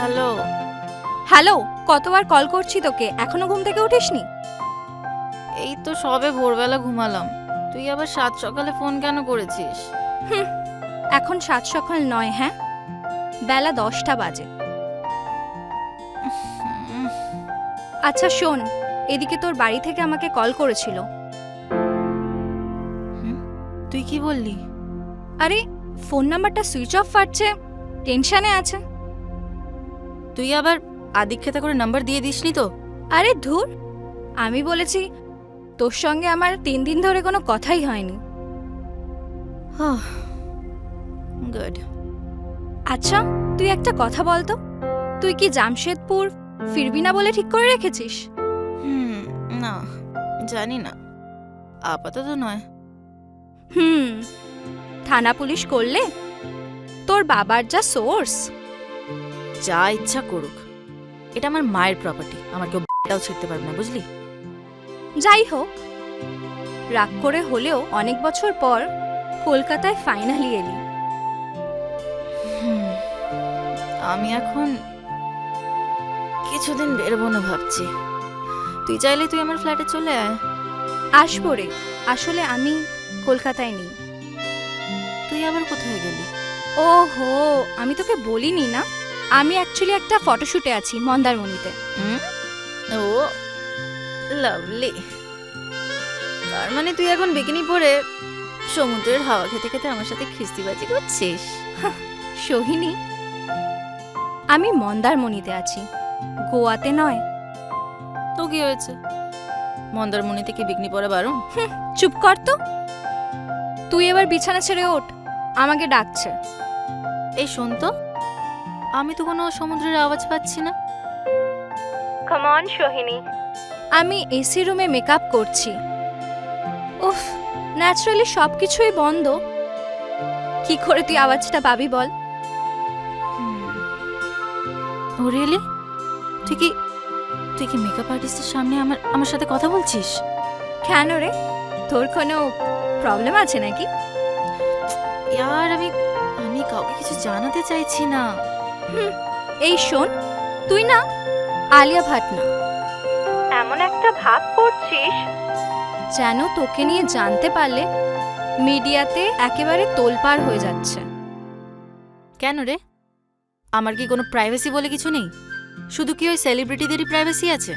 Hello. Hello কতবার call করছি তোকে? এখনও ঘুম থেকে উঠিসনি? এই তো সবে ভোরবেলা ঘুমালাম। তুই আবার সাত সকালে ফোন কেন করেছিস? এখন সাত সকাল নয় হ্যাঁ? বেলা দশটা বাজে। আচ্ছা শোন এদিকে তোর বাড়ি থেকে আমাকে কল করেছিল। তুই কি বললি? আরে ফোন নাম্বারটা সুইচ অফ ফাটছে টেনশনে আছে। তুই আবার আদিক্ষেতা করে নাম্বার দিয়ে দিসনি তো? আরে ধুর আমি বলেছি তোর সঙ্গে আমার তিন দিন ধরে কোনো কথাই হয়নি। গুড। আচ্ছা তুই একটা কথা বল তো। তুই কি জামশেদপুর ফিরবি না বলে ঠিক করে রেখেছিস? হুম না জানি না। আপাতত নয়। হুম থানা পুলিশ করলে তোর বাবার যা সোর্স যা ইচ্ছা করুক। এটা আমার মায়ের প্রপার্টি আমার কেউ টাও ছিড়তে পারবে না বুঝলি? যাই হোক রাগ করে হলেও অনেক বছর পর কলকাতায় ফাইনালি এলি। আমি এখন কিছুদিন বেরোবো না ভাবছি। তুই চাইলে তুই আমার ফ্ল্যাটে চলে আয়। আসব রে আসলে আমি কলকাতায় নেই। তুই আবার কোথায় গেলি? ওহো আমি তোকে বলিনি না? আমি অ্যাকচুয়ালি একটা ফটোশুটে আছি মন্দারমণিতে? ও লাভলি তার মানে তুই এখন বিকিনি পরে সমুদ্রের হাওয়া খেতে খেতে আমার সাথে খিস্তিবাজি করছিস? সোহিনী আমি মন্দারমণিতে আছি। গোয়াতে নয়। তো কি হয়েছে? মন্দারমণি থেকে বিকনি পরে বারণ? চুপ কর তো। তুই এবার বিছানা ছেড়ে ওঠ আমাকে ডাকছে। এই শোন তো। আমি তো কোনো সমুদ্রের আওয়াজ পাচ্ছি না। Come on. আমি এসি রুমে মেকআপ করছি। উফ ন্যাচারালি সব কিছুই বন্ধ। কি করে তুই আওয়াজটা পাবি বল? ও রিয়েলি তুই কি তুই কি মেকআপ আর্টিস্টের সামনে আমার আমার সাথে কথা বলছিস? কেন রে? তোর কোনো প্রবলেম আছে নাকি? ইয়ার আমি আমি কাউকে কিছু জানাতে চাইছি না। এই শোন তুই না আলিয়া ভাট না। এমন একটা ভাব করছিস? যেন তোকে নিয়ে জানতে পারলে মিডিয়াতে একেবারে তোলপাড় হয়ে যাচ্ছে। কেন রে? আমার কি কোনো প্রাইভেসি বলে কিছু নেই? শুধু কি ওই সেলিব্রিটিদেরই প্রাইভেসি আছে?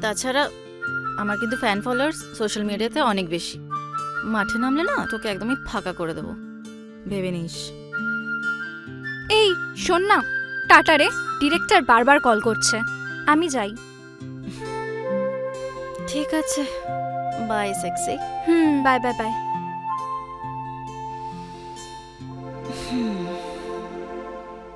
তাছাড়া আমার কিন্তু ফ্যান ফলোয়ার্স সোশ্যাল মিডিয়াতে অনেক বেশি। মাঠে নামলে না তোকে একদমই ফাঁকা করে দেবো। ভেবে নিস। এই শোন না। টাটারে ডিরেক্টর বারবার কল করছে। আমি যাই। ঠিক আছে। Bye sexy. হুম বাই বাই বাই। হুম।